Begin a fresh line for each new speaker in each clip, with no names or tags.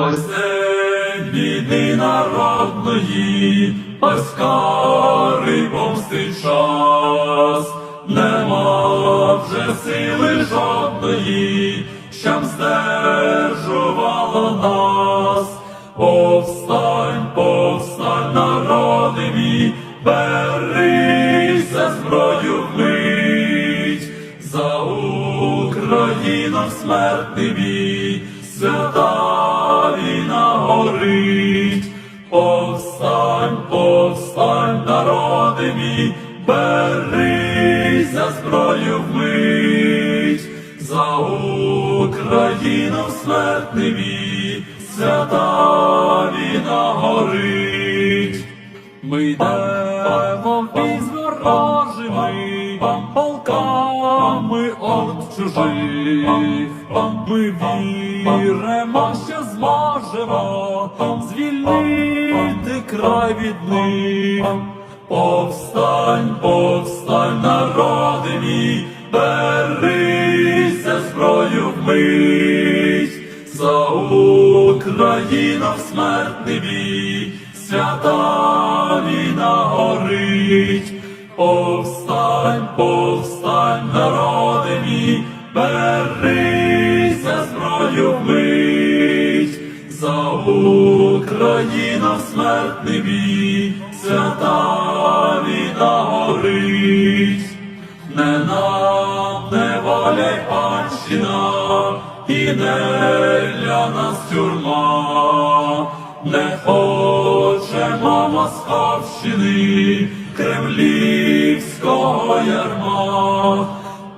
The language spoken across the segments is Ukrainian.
Ось біди народної, ось кари помстить час, нема вже сили жодної, щоб здержувала нас. Повстань, повстань, народи мій, берися зброю вмить, за Україну смертний бій, свята війна горить, повстань, повстань, народи мій, берися зброю вмить, за Україну смертний свята війна горить. Ми йдемо в бій чужих. Ми віримо, що зможемо звільнити край від них. Повстань, повстань, народи мій, берися зброю вмить, за Україну в смертний бій, свята війна горить, повстань, повстань, народи мій, берися зброю вмить, за Україну в смертний бій, свята війна горить, не нам не воля й панщина, і не для нас тюрма, не хочемо Московщини, кремлівського ярма.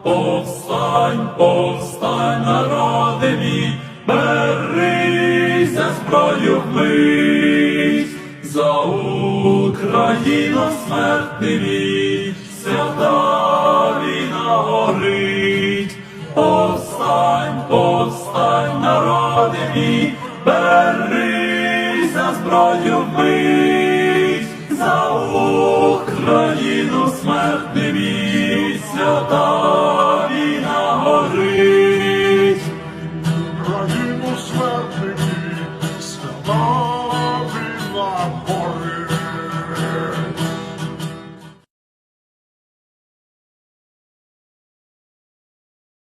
Повстань, повстань, народи мій, берися зброю вмить, за Україну смертний бій, свята війна горить, повстань, повстань, народи мій, берися зброю вмить, за Україну Oh.